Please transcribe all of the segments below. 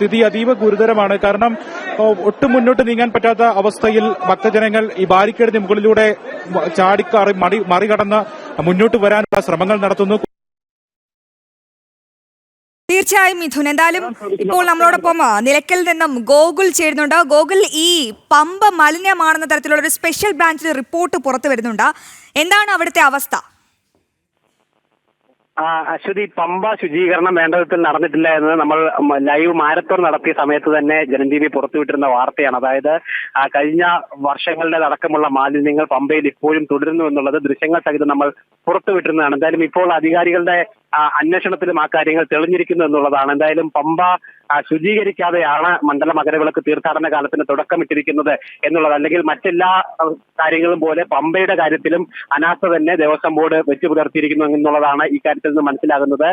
സ്ഥിതി അതീവ ഗുരുതരമാണ്. കാരണം ഒട്ടും മുന്നോട്ട് നീങ്ങാൻ പറ്റാത്ത അവസ്ഥയിൽ ഭക്തജനങ്ങൾ ഈ ബാരിക്കേഡിന് മുകളിലൂടെ ചാടിക്കാറി മറി മറികടന്ന് മുന്നോട്ട് വരാനുള്ള ശ്രമങ്ങൾ നടത്തുന്നു. തീർച്ചയായും മിഥുൻ എന്തായാലും ഇപ്പോൾ നമ്മളോടൊപ്പം നിലയ്ക്കൽ നിന്നും ഗോകുൽ ചേരുന്നുണ്ട്. ഗോകുൽ ഈ പമ്പ മലിനമാണെന്ന തരത്തിലുള്ള ഒരു സ്പെഷ്യൽ ബ്രാഞ്ചിൽ റിപ്പോർട്ട് പുറത്തു വരുന്നുണ്ട്. എന്താണ് അവിടുത്തെ അവസ്ഥ? അശ്വതി പമ്പ ശുചീകരണം വേണ്ട വിധത്തിൽ നടന്നിട്ടില്ല എന്ന് നമ്മൾ ലൈവ് മാരത്തോൺ നടത്തിയ സമയത്ത് തന്നെ ജനജീവി പുറത്തുവിട്ടിരുന്ന വാർത്തയാണ്. അതായത് കഴിഞ്ഞ വർഷങ്ങളുടെ അടക്കമുള്ള മാലിന്യങ്ങൾ പമ്പയിൽ ഇപ്പോഴും തുടരുന്നു എന്നുള്ളത് ദൃശ്യങ്ങൾ സഹിതം നമ്മൾ പുറത്തുവിട്ടിരുന്നതാണ്. എന്തായാലും ഇപ്പോൾ അധികാരികളുടെ അന്വേഷണത്തിലും ആ കാര്യങ്ങൾ തെളിഞ്ഞിരിക്കുന്നു എന്നുള്ളതാണ്. എന്തായാലും പമ്പ ശുചീകരിക്കാതെയാണ് മണ്ഡല മകരവിളക്ക് തീർത്ഥാടന കാലത്തിന് തുടക്കമിട്ടിരിക്കുന്നത് എന്നുള്ളത്. അല്ലെങ്കിൽ മറ്റെല്ലാ കാര്യങ്ങളും പോലെ പമ്പയുടെ കാര്യത്തിലും അനാസ്ഥ തന്നെ ദേവസ്വം ബോർഡ് വെച്ചു പുലർത്തിയിരിക്കുന്നു എന്നുള്ളതാണ് ഈ കാര്യത്തിൽ നിന്ന് മനസ്സിലാകുന്നത്.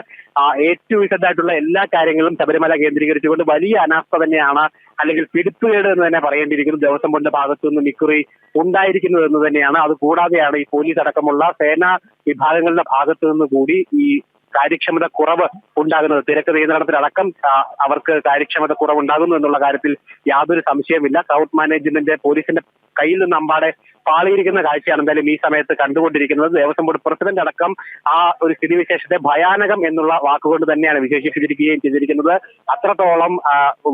ഏറ്റവും ആയിട്ടുള്ള എല്ലാ കാര്യങ്ങളും ശബരിമല കേന്ദ്രീകരിച്ചുകൊണ്ട് വലിയ അനാസ്ഥ തന്നെയാണ് അല്ലെങ്കിൽ പിടിപ്പുകേട് എന്ന് തന്നെ പറയേണ്ടിയിരിക്കുന്നു ദേവസ്വം ബോർഡിന്റെ ഭാഗത്തു നിന്നും ഇക്കുറി ഉണ്ടായിരിക്കുന്നത് എന്ന് തന്നെയാണ്. അത് കൂടാതെയാണ് ഈ പോലീസ് അടക്കമുള്ള സേനാ വിഭാഗങ്ങളുടെ ഭാഗത്തു നിന്ന് കൂടി ഈ കാര്യക്ഷമത കുറവ് ഉണ്ടാകുന്നത്. തിരക്ക് നിയന്ത്രണത്തിലടക്കം അവർക്ക് കാര്യക്ഷമത കുറവ് ഉണ്ടാകുന്നു എന്നുള്ള കാര്യത്തിൽ യാതൊരു സംശയമില്ല ക്രൗഡ് മാനേജ്മെന്റ് പോലീസിന്റെ കയ്യിൽ നിന്ന് അമ്പാടെ പാളിയിരിക്കുന്ന കാഴ്ചയാണ് എന്തായാലും ഈ സമയത്ത് കണ്ടുകൊണ്ടിരിക്കുന്നത്. ദേവസ്വം ബോർഡ് പ്രസിഡന്റ് അടക്കം ആ ഒരു സ്ഥിതിവിശേഷത്തെ ഭയാനകം എന്നുള്ള വാക്കുകൊണ്ട് തന്നെയാണ് വിശേഷിപ്പിച്ചിരിക്കുകയും ചെയ്തിരിക്കുന്നത്. അത്രത്തോളം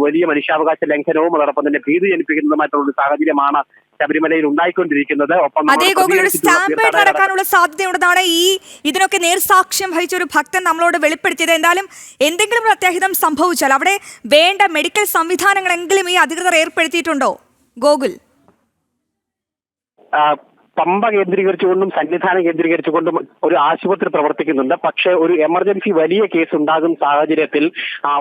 വലിയ മനുഷ്യാവകാശ ലംഘനവും അതോടൊപ്പം തന്നെ ഭീതി ജനിപ്പിക്കുന്നതുമായിട്ടുള്ള ഒരു സാഹചര്യമാണ് ശബരിമലയിൽ ഉണ്ടായിക്കൊണ്ടിരിക്കുന്നത്. ഒപ്പം അതേ ഗോകുലൊരു സ്റ്റാമ്പേഡ് നടക്കാനുള്ള സാധ്യതയുണ്ടെന്നാണ് ഈ ഇതിനൊക്കെ നേർസാക്ഷ്യം വഹിച്ച ഒരു ഭക്തൻ നമ്മളോട് വെളിപ്പെടുത്തിയത്. എന്തായാലും എന്തെങ്കിലും ഒരു അത്യാഹിതം സംഭവിച്ചാൽ അവിടെ വേണ്ട മെഡിക്കൽ സംവിധാനങ്ങളെങ്കിലും ഈ അധികൃതർ ഏർപ്പെടുത്തിയിട്ടുണ്ടോ? ഗോകുൽ. പമ്പ കേന്ദ്രീകരിച്ചുകൊണ്ടും സന്നിധാനം കേന്ദ്രീകരിച്ചുകൊണ്ടും ഒരു ആശുപത്രി പ്രവർത്തിക്കുന്നുണ്ട്. പക്ഷേ ഒരു എമർജൻസി വലിയ കേസ് ഉണ്ടാകുന്ന സാഹചര്യത്തിൽ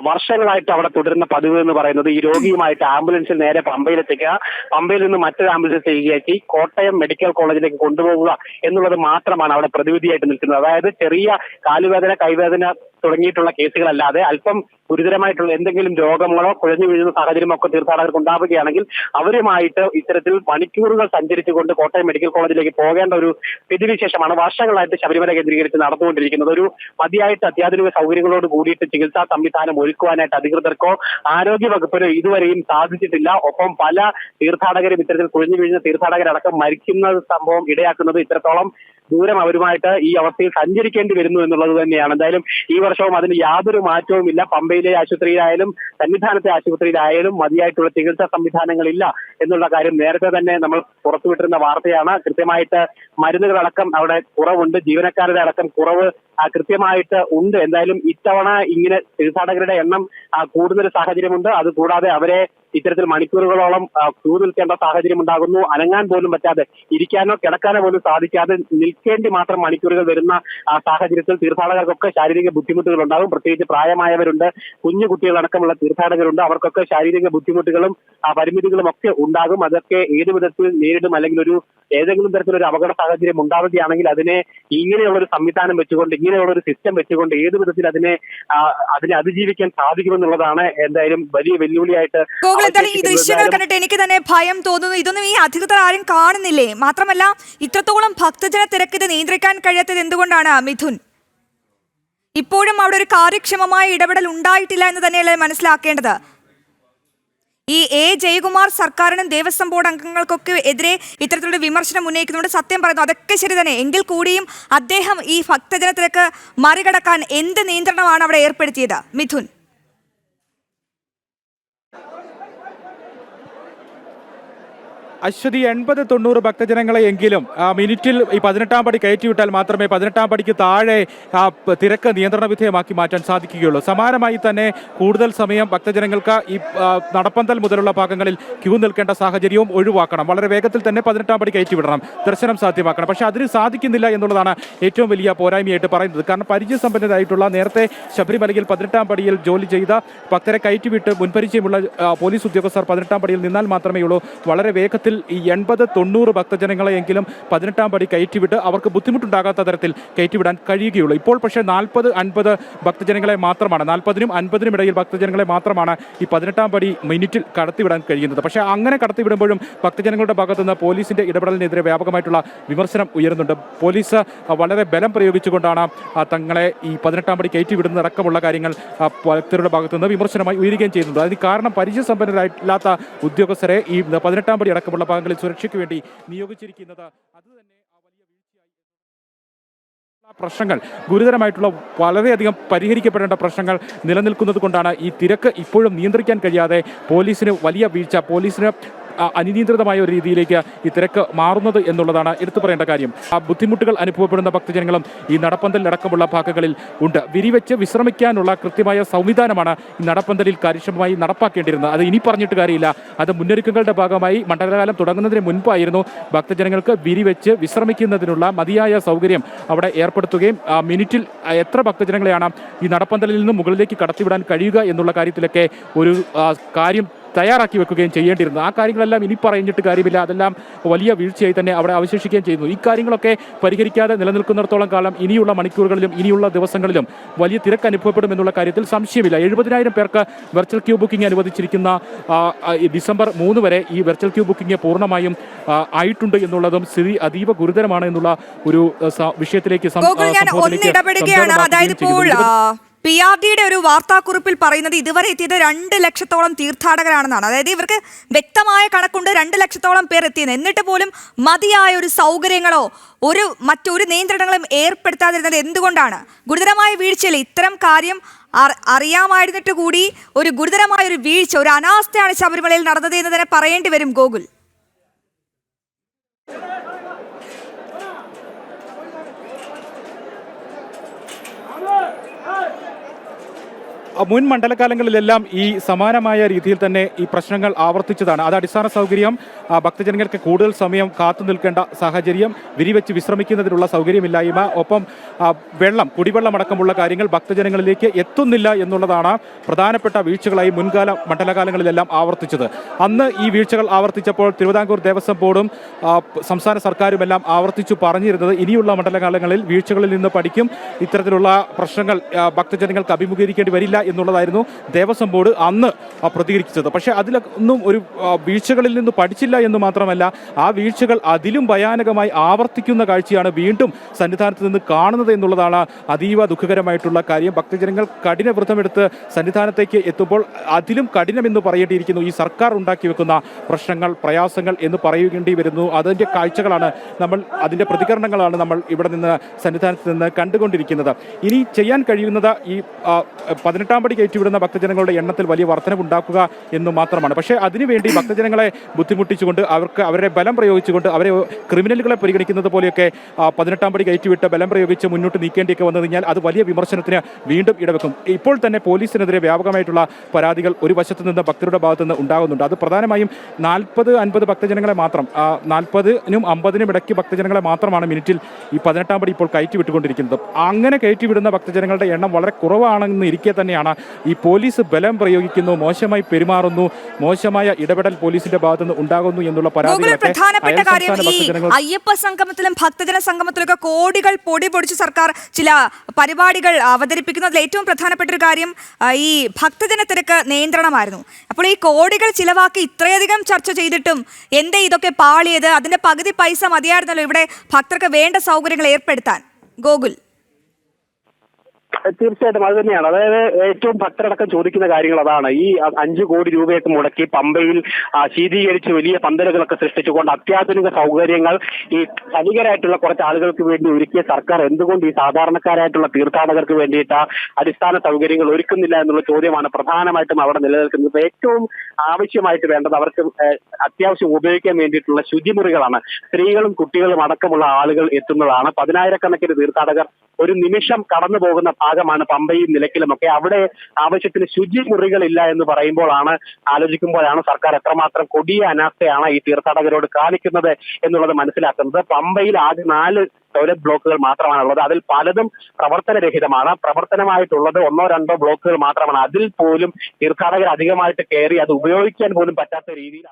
വർഷങ്ങളായിട്ട് അവിടെ തുടരുന്ന പതിവ് എന്ന് പറയുന്നത് ഈ രോഗിയുമായിട്ട് ആംബുലൻസിൽ നേരെ പമ്പയിലെത്തിക്കുക പമ്പയിൽ നിന്ന് മറ്റൊരു ആംബുലൻസ് ചെയ്യുകയാക്കി കോട്ടയം മെഡിക്കൽ കോളേജിലേക്ക് കൊണ്ടുപോകുക എന്നുള്ളത് മാത്രമാണ് അവിടെ പ്രതിവിധിയായിട്ട് നിൽക്കുന്നത്. അതായത് ചെറിയ കാലുവേദന കൈവേദന തുടങ്ങിയിട്ടുള്ള കേസുകളല്ലാതെ അല്പം ഗുരുതരമായിട്ടുള്ള എന്തെങ്കിലും രോഗങ്ങളോ കുഴഞ്ഞു വീഴുന്ന സാഹചര്യമോ ഒക്കെ തീർത്ഥാടകർക്ക് ഉണ്ടാവുകയാണെങ്കിൽ അവരുമായിട്ട് ഇത്തരത്തിൽ മണിക്കൂറുകൾ സഞ്ചരിച്ചുകൊണ്ട് കോട്ടയം മെഡിക്കൽ കോളേജിലേക്ക് പോകേണ്ട ഒരു സ്ഥിതിവിശേഷമാണ് വർഷങ്ങളായിട്ട് ശബരിമല കേന്ദ്രീകരിച്ച് നടന്നുകൊണ്ടിരിക്കുന്നത്. ഒരു മതിയായിട്ട് അത്യാധുനിക സൗകര്യങ്ങളോട് കൂടിയിട്ട് ചികിത്സാ സംവിധാനം ഒരുക്കുവാനായിട്ട് അധികൃതർക്കോ ആരോഗ്യ വകുപ്പിനോ ഇതുവരെയും സാധിച്ചിട്ടില്ല. ഒപ്പം പല തീർത്ഥാടകരും ഇത്തരത്തിൽ കുഴഞ്ഞു വീഴുന്ന തീർത്ഥാടകരടക്കം മരിക്കുന്ന സംഭവം ഇടയാക്കുന്നത് ഇത്രത്തോളം ദൂരം അവരുമായിട്ട് ഈ അവസ്ഥയിൽ സഞ്ചരിക്കേണ്ടി വരുന്നു എന്നുള്ളത് തന്നെയാണ്. എന്തായാലും ഈ വർഷവും അതിന് യാതൊരു മാറ്റവും ഇല്ല പമ്പയിലെ ആശുപത്രിയിലായാലും സന്നിധാനത്തെ ആശുപത്രിയിലായാലും മതിയായിട്ടുള്ള ചികിത്സാ സംവിധാനങ്ങളില്ല എന്നുള്ള കാര്യം നേരത്തെ തന്നെ നമ്മൾ പുറത്തുവിട്ടിരുന്ന വാർത്തയാണ്. കൃത്യമായിട്ട് മരുന്നുകളടക്കം അവിടെ കുറവുണ്ട്. ജീവനക്കാരുടെ അടക്കം കുറവ് കൃത്യമായിട്ട് ഉണ്ട്. എന്തായാലും ഇത്തവണ ഇങ്ങനെ തീർത്ഥാടകരുടെ എണ്ണം കൂടുന്നൊരു സാഹചര്യമുണ്ട്. അത് കൂടാതെ അവരെ ഇത്തരത്തിൽ മണിക്കൂറുകളോളം ക്യൂ നിൽക്കേണ്ട സാഹചര്യം ഉണ്ടാകുന്നു. അനങ്ങാൻ പോലും പറ്റാതെ ഇരിക്കാനോ കിടക്കാനോ പോലും സാധിക്കാതെ നിൽക്കേണ്ടി മാത്രം മണിക്കൂറുകൾ വരുന്ന സാഹചര്യത്തിൽ തീർത്ഥാടകർക്കൊക്കെ ശാരീരിക ബുദ്ധിമുട്ടുകൾ ഉണ്ടാകും പ്രത്യേകിച്ച് പ്രായമായവരുണ്ട് കുഞ്ഞു കുട്ടികളടക്കമുള്ള തീർത്ഥാടകരുണ്ട്. അവർക്കൊക്കെ ശാരീരിക ബുദ്ധിമുട്ടുകളും പരിമിതികളും ഒക്കെ ഉണ്ടാകും. അതൊക്കെ ഏത് വിധത്തിൽ നേരിടും അല്ലെങ്കിൽ ഒരു ഏതെങ്കിലും തരത്തിലൊരു അപകട സാഹചര്യം ഉണ്ടാവുകയാണെങ്കിൽ അതിനെ ഇങ്ങനെയുള്ള ഒരു സംവിധാനം വെച്ചുകൊണ്ട് ഇങ്ങനെയുള്ള ഒരു സിസ്റ്റം വെച്ചുകൊണ്ട് ഏത് വിധത്തിൽ അതിനെ അതിനെ അതിജീവിക്കാൻ സാധിക്കുമെന്നുള്ളതാണ് എന്തായാലും വലിയ വെല്ലുവിളിയായിട്ട് ഈ. ദൃശ്യങ്ങൾ കണ്ടിട്ട് എനിക്ക് തന്നെ ഭയം തോന്നുന്നു. ഇതൊന്നും ഈ അധികൃതർ ആരും കാണുന്നില്ലേ? മാത്രമല്ല ഇത്രത്തോളം ഭക്തജന തിരക്ക് ഇത് നിയന്ത്രിക്കാൻ കഴിയാത്തത് എന്തുകൊണ്ടാണ് മിഥുൻ? ഇപ്പോഴും അവിടെ ഒരു കാര്യക്ഷമമായ ഇടപെടൽ ഉണ്ടായിട്ടില്ല എന്ന് തന്നെയല്ലേ മനസ്സിലാക്കേണ്ടത്? ഈ എ. ജയകുമാർ സർക്കാരിനും ദേവസ്വം ബോർഡ് അംഗങ്ങൾക്കൊക്കെ എതിരെ ഇത്തരത്തിലുള്ള വിമർശനം ഉന്നയിക്കുന്നുണ്ട്. സത്യം പറയുന്നു അതൊക്കെ ശരി തന്നെ. എങ്കിൽ കൂടിയും അദ്ദേഹം ഈ ഭക്തജനത്തിലേക്ക് മറികടക്കാൻ എന്ത് നിയന്ത്രണമാണ് അവിടെ ഏർപ്പെടുത്തിയത്? മിഥുൻ. അശ്വതി എൺപത് തൊണ്ണൂറ് ഭക്തജനങ്ങളെ എങ്കിലും മിനിറ്റിൽ ഈ പതിനെട്ടാം പടി കയറ്റിവിട്ടാൽ മാത്രമേ പതിനെട്ടാം പടിക്ക് താഴെ തിരക്ക് നിയന്ത്രണ വിധേയമാക്കി മാറ്റാൻ സാധിക്കുകയുള്ളൂ. സമാനമായി തന്നെ കൂടുതൽ സമയം ഭക്തജനങ്ങൾക്ക് ഈ നടപ്പന്തൽ മുതലുള്ള ഭാഗങ്ങളിൽ ക്യൂ നിൽക്കേണ്ട സാഹചര്യവും ഒഴിവാക്കണം. വളരെ വേഗത്തിൽ തന്നെ പതിനെട്ടാം പടി കയറ്റിവിടണം. ദർശനം സാധ്യമാക്കണം. പക്ഷേ അതിന് സാധിക്കുന്നില്ല എന്നുള്ളതാണ് ഏറ്റവും വലിയ പോരായ്മയായിട്ട് പറയുന്നത്. കാരണം പരിചയസമ്പന്നരായിട്ടുള്ള നേരത്തെ ശബരിമലയിൽ പതിനെട്ടാം പടിയിൽ ജോലി ചെയ്ത ഭക്തരെ കയറ്റിവിട്ട് മുൻപരിചയമുള്ള പോലീസ് ഉദ്യോഗസ്ഥർ പതിനെട്ടാം പടിയിൽ നിന്നാൽ മാത്രമേ ഉള്ളൂ വളരെ വേഗത്തിൽ ഈ എൺപത് തൊണ്ണൂറ് ഭക്തജനങ്ങളെയെങ്കിലും പതിനെട്ടാം പടി കയറ്റിവിട്ട് അവർക്ക് ബുദ്ധിമുട്ടുണ്ടാകാത്ത തരത്തിൽ കയറ്റിവിടാൻ കഴിയുകയുള്ളൂ. ഇപ്പോൾ പക്ഷേ നാൽപ്പത് അൻപത് ഭക്തജനങ്ങളെ മാത്രമാണ് നാൽപ്പതിനും അൻപതിനും ഇടയിൽ ഭക്തജനങ്ങളെ മാത്രമാണ് ഈ പതിനെട്ടാം പടി മിനിറ്റിൽ കടത്തിവിടാൻ കഴിയുന്നത്. പക്ഷേ അങ്ങനെ കടത്തിവിടുമ്പോഴും ഭക്തജനങ്ങളുടെ ഭാഗത്തുനിന്ന് പോലീസിന്റെ ഇടപെടലിനെതിരെ വ്യാപകമായിട്ടുള്ള വിമർശനം ഉയരുന്നുണ്ട്. പോലീസ് വളരെ ബലം പ്രയോഗിച്ചുകൊണ്ടാണ് തങ്ങളെ ഈ പതിനെട്ടാം പടി കയറ്റിവിടുന്നതടക്കമുള്ള കാര്യങ്ങൾ ഭക്തരുടെ ഭാഗത്തുനിന്ന് വിമർശനമായി ഉയരുകയും ചെയ്യുന്നുണ്ട് അതിന് കാരണം പരിചയസമ്പന്നരായിട്ടില്ലാത്ത ഉദ്യോഗസ്ഥരെ ഈ പതിനെട്ടാം പടി അടക്കമുള്ള ഭാഗങ്ങളിൽ സുരക്ഷയ്ക്ക് വേണ്ടി നിയോഗിച്ചിരിക്കുന്നത്. അത് തന്നെ ആ വലിയ വീഴ്ചയായി ആ പ്രശ്നങ്ങൾ. ഗുരുതരമായിട്ടുള്ള വളരെയധികം പരിഹരിക്കപ്പെടേണ്ട പ്രശ്നങ്ങൾ നിലനിൽക്കുന്നത് കൊണ്ടാണ് ഈ തിരക്ക് ഇപ്പോഴും നിയന്ത്രിക്കാൻ കഴിയാതെ പോലീസിന് വലിയ വീഴ്ച പോലീസിന് അനിയന്ത്രിതമായ ഒരു രീതിയിലേക്ക് ഈ തിരക്ക് മാറുന്നത് എന്നുള്ളതാണ് എടുത്തു പറയേണ്ട കാര്യം. ആ ബുദ്ധിമുട്ടുകൾ അനുഭവപ്പെടുന്ന ഭക്തജനങ്ങളും ഈ നടപ്പന്തലിലടക്കമുള്ള ഭാഗങ്ങളിൽ ഉണ്ട്. വിരിവെച്ച് വിശ്രമിക്കാനുള്ള കൃത്യമായ സംവിധാനമാണ് ഈ നടപ്പന്തലിൽ കാര്യക്ഷമമായി നടപ്പാക്കേണ്ടിയിരുന്നത്. അത് ഇനി പറഞ്ഞിട്ട് കാര്യമില്ല. അത് മുന്നൊരുക്കങ്ങളുടെ ഭാഗമായി മണ്ഡലകാലം തുടങ്ങുന്നതിന് മുൻപായിരുന്നു ഭക്തജനങ്ങൾക്ക് വിരിവെച്ച് വിശ്രമിക്കുന്നതിനുള്ള മതിയായ സൗകര്യം അവിടെ ഏർപ്പെടുത്തുകയും മിനിറ്റിൽ എത്ര ഭക്തജനങ്ങളെയാണ് ഈ നടപ്പന്തലിൽ നിന്ന് മുകളിലേക്ക് കടത്തിവിടാൻ കഴിയുക എന്നുള്ള കാര്യത്തിലൊക്കെ ഒരു കാര്യം തയ്യാറാക്കി വെക്കുകയും ചെയ്യേണ്ടിയിരുന്നു. ആ കാര്യങ്ങളെല്ലാം ഇനി പറഞ്ഞിട്ട് കാര്യമില്ല. അതെല്ലാം വലിയ വീഴ്ചയായി തന്നെ അവിടെ അവശേഷിക്കുകയും ചെയ്യുന്നു. ഈ കാര്യങ്ങളൊക്കെ പരിഹരിക്കാതെ നിലനിൽക്കുന്നിടത്തോളം കാലം ഇനിയുള്ള മണിക്കൂറുകളിലും ഇനിയുള്ള ദിവസങ്ങളിലും വലിയ തിരക്ക് അനുഭവപ്പെടും എന്നുള്ള കാര്യത്തിൽ സംശയമില്ല. എഴുപതിനായിരം പേർക്ക് വെർച്വൽ ക്യൂ ബുക്കിംഗ് അനുവദിച്ചിരിക്കുന്ന ഡിസംബർ മൂന്ന് വരെ ഈ വെർച്വൽ ക്യൂ ബുക്കിംഗ് പൂർണമായും ആയിട്ടുണ്ട് എന്നുള്ളതും സ്ഥിതി അതീവ ഗുരുതരമാണ് എന്നുള്ള ഒരു വിഷയത്തിലേക്ക് അതായത് ഇപ്പോൾ. പി ആർ ഡിയുടെ ഒരു വാർത്താക്കുറിപ്പിൽ പറയുന്നത് ഇതുവരെ എത്തിയത് രണ്ട് ലക്ഷത്തോളം തീർത്ഥാടകരാണെന്നാണ്. അതായത് ഇവർക്ക് വ്യക്തമായ കണക്കുണ്ട് രണ്ട് ലക്ഷത്തോളം പേർ എത്തിയത് എന്നിട്ട് പോലും മതിയായ ഒരു സൗകര്യങ്ങളോ ഒരു മറ്റൊരു നിയന്ത്രണങ്ങളും ഏർപ്പെടുത്താതിരുന്നത് എന്തുകൊണ്ടാണ്? ഗുരുതരമായ വീഴ്ചയിൽ ഇത്തരം കാര്യം അറിയാമായിരുന്നിട്ട് കൂടി ഒരു ഗുരുതരമായ ഒരു വീഴ്ച ഒരു അനാസ്ഥയാണ് ശബരിമലയിൽ നടന്നത് എന്ന് തന്നെ പറയേണ്ടി വരും ഗോകുൽ. മുൻ മണ്ഡലകാലങ്ങളിലെല്ലാം ഈ സമാനമായ രീതിയിൽ തന്നെ ഈ പ്രശ്നങ്ങൾ ആവർത്തിച്ചതാണ്. അത് അടിസ്ഥാന സൗകര്യം ഭക്തജനങ്ങൾക്ക് കൂടുതൽ സമയം കാത്തു നിൽക്കേണ്ട സാഹചര്യം വിരിവെച്ച് വിശ്രമിക്കുന്നതിനുള്ള സൗകര്യമില്ലായ്മ ഒപ്പം വെള്ളം കുടിവെള്ളം അടക്കമുള്ള കാര്യങ്ങൾ ഭക്തജനങ്ങളിലേക്ക് എത്തുന്നില്ല എന്നുള്ളതാണ് പ്രധാനപ്പെട്ട വീഴ്ചകളായി മുൻകാല മണ്ഡലകാലങ്ങളിലെല്ലാം ആവർത്തിച്ചത്. അന്ന് ഈ വീഴ്ചകൾ ആവർത്തിച്ചപ്പോൾ തിരുവിതാംകൂർ ദേവസ്വം ബോർഡും സംസ്ഥാന സർക്കാരുമെല്ലാം ആവർത്തിച്ചു പറഞ്ഞിരുന്നത് ഇനിയുള്ള മണ്ഡലകാലങ്ങളിൽ വീഴ്ചകളിൽ നിന്ന് പഠിക്കും ഇത്തരത്തിലുള്ള പ്രശ്നങ്ങൾ ഭക്തജനങ്ങൾക്ക് അഭിമുഖീകരിക്കേണ്ടി വരില്ല എന്നുള്ളതായിരുന്നു ദേവസ്വം ബോർഡ് അന്ന് പ്രതികരിച്ചത്. പക്ഷേ അതിലൊന്നും ഒരു വീഴ്ചകളിൽ നിന്ന് പഠിച്ചില്ല എന്ന് മാത്രമല്ല ആ വീഴ്ചകൾ അതിലും ഭയാനകമായി ആവർത്തിക്കുന്ന കാഴ്ചയാണ് വീണ്ടും സന്നിധാനത്ത് നിന്ന് കാണുന്നത് എന്നുള്ളതാണ് അതീവ ദുഃഖകരമായിട്ടുള്ള കാര്യം. ഭക്തജനങ്ങൾ കഠിന വ്രതമെടുത്ത് സന്നിധാനത്തേക്ക് എത്തുമ്പോൾ അതിലും കഠിനമെന്ന് പറയേണ്ടിയിരിക്കുന്നു ഈ സർക്കാർ ഉണ്ടാക്കി വെക്കുന്ന പ്രശ്നങ്ങൾ പ്രയാസങ്ങൾ എന്ന് പറയേണ്ടി വരുന്നു. അതിന്റെ കാഴ്ചകളാണ് നമ്മൾ അതിന്റെ പ്രതികരണങ്ങളാണ് നമ്മൾ ഇവിടെ നിന്ന് സന്നിധാനത്ത് നിന്ന് കണ്ടുകൊണ്ടിരിക്കുന്നത്. ഇനി ചെയ്യാൻ കഴിയുന്നത് ഈ പതിനെട്ടാം പടി കയറ്റിവിടുന്ന ഭക്തജനങ്ങളുടെ എണ്ണത്തിൽ വലിയ വർധനവുണ്ടാക്കുക എന്ന് മാത്രമാണ്. പക്ഷേ അതിനുവേണ്ടി ഭക്തജനങ്ങളെ ബുദ്ധിമുട്ടിച്ചുകൊണ്ട് അവർക്ക് അവരുടെ ബലം പ്രയോഗിച്ചുകൊണ്ട് അവരെ ക്രിമിനലുകളെ പരിഗണിക്കുന്നത് പോലെയൊക്കെ പതിനെട്ടാം പടി കയറ്റിവിട്ട് ബലം പ്രയോഗിച്ച് മുന്നോട്ട് നീക്കേണ്ടിയൊക്കെ വന്നു കഴിഞ്ഞാൽ അത് വലിയ വിമർശനത്തിന് വീണ്ടും ഇടവെക്കും. ഇപ്പോൾ തന്നെ പോലീസിനെതിരെ വ്യാപകമായിട്ടുള്ള പരാതികൾ ഒരു വശത്ത് നിന്ന് ഭക്തരുടെ ഭാഗത്ത് നിന്ന് ഉണ്ടാകുന്നുണ്ട്. അത് പ്രധാനമായും നാൽപ്പത് അൻപത് ഭക്തജനങ്ങളെ മാത്രം നാൽപ്പതിനും അമ്പതിനും ഇടയ്ക്ക് ഭക്തജനങ്ങളെ മാത്രമാണ് മിനിറ്റിൽ ഈ പതിനെട്ടാം പടി ഇപ്പോൾ കയറ്റി വിട്ടുകൊണ്ടിരിക്കുന്നത് അങ്ങനെ കയറ്റി വിടുന്ന ഭക്തജനങ്ങളുടെ എണ്ണം വളരെ കുറവാണെന്ന് ഇരിക്കെ തന്നെയാണ്. ഈ പോലീസ് ബലം പ്രയോഗിക്കുന്നു മോശമായി പെരുമാറുന്നു മോശമായ ഇടപെടൽ പോലീസിന്റെ ഭാഗത്തുനിന്ന് ഉണ്ടാകുന്നു എന്നുള്ള പരാതികളൊക്കെ അയ്യപ്പ സംഗമത്തിലും ഭക്തജന സംഗമത്തിലൊക്കെ കോടികൾ പൊടി പൊടിച്ച് സർക്കാർ ചില പരിപാടികൾ അവതരിപ്പിക്കുന്നതിൽ ഏറ്റവും പ്രധാനപ്പെട്ട ഒരു കാര്യം ഈ ഭക്തജന തിരക്ക് നിയന്ത്രണമായിരുന്നു. അപ്പോൾ ഈ കോടികൾ ചിലവാക്കി ഇത്രയധികം ചർച്ച ചെയ്തിട്ടും എന്തേ ഇതൊക്കെ പാളിയത്? അതിന്റെ പകുതി പൈസ മതിയായിരുന്നല്ലോ ഇവിടെ ഭക്തർക്ക് വേണ്ട സൗകര്യങ്ങൾ ഏർപ്പെടുത്താൻ. ഗോകുൽ. തീർച്ചയായിട്ടും അത് തന്നെയാണ്. അതായത് ഏറ്റവും ഭക്തരടക്കം ചോദിക്കുന്ന കാര്യങ്ങൾ അതാണ്. ഈ അഞ്ചു കോടി രൂപയൊക്കെ മുടക്കി പമ്പയിൽ ശീതീകരിച്ച് വലിയ പന്തലുകളൊക്കെ സൃഷ്ടിച്ചുകൊണ്ട് അത്യാധുനിക സൗകര്യങ്ങൾ ഈ ധനികരായിട്ടുള്ള കുറച്ച് ആളുകൾക്ക് വേണ്ടി ഒരുക്കിയ സർക്കാർ എന്തുകൊണ്ട് ഈ സാധാരണക്കാരായിട്ടുള്ള തീർത്ഥാടകർക്ക് വേണ്ടിയിട്ട് അടിസ്ഥാന സൗകര്യങ്ങൾ ഒരുക്കുന്നില്ല എന്നുള്ള ചോദ്യമാണ് പ്രധാനമായിട്ടും അവിടെ നിലനിൽക്കുന്നത്. ഏറ്റവും ആവശ്യമായിട്ട് വേണ്ടത് അവർക്ക് അത്യാവശ്യം ഉപയോഗിക്കാൻ വേണ്ടിയിട്ടുള്ള ശുചിമുറികളാണ്. സ്ത്രീകളും കുട്ടികളും അടക്കമുള്ള ആളുകൾ എത്തുന്നതാണ്. പതിനായിരക്കണക്കിന് തീർത്ഥാടകർ ഒരു നിമിഷം കടന്നു പോകുന്ന ഭാഗമാണ് പമ്പയും നിലയ്ക്കലും ഒക്കെ. അവിടെ ആവശ്യത്തിന് ശുചിമുറികളില്ല എന്ന് പറയുമ്പോഴാണ് ആലോചിക്കുമ്പോഴാണ് സർക്കാർ എത്രമാത്രം കൊടിയ അനാസ്ഥയാണ് ഈ തീർത്ഥാടകരോട് കാണിക്കുന്നത് എന്നുള്ളത് മനസ്സിലാക്കുന്നത്. പമ്പയിൽ ആകെ നാല് ടോയ്ലറ്റ് ബ്ലോക്കുകൾ മാത്രമാണ് ഉള്ളത് അതിൽ പലതും പ്രവർത്തനരഹിതമാണ്. പ്രവർത്തനമായിട്ടുള്ളത് ഒന്നോ രണ്ടോ ബ്ലോക്കുകൾ മാത്രമാണ്. അതിൽ പോലും തീർത്ഥാടകർ അധികമായിട്ട് കയറി അത് ഉപയോഗിക്കാൻ പോലും പറ്റാത്ത രീതിയിൽ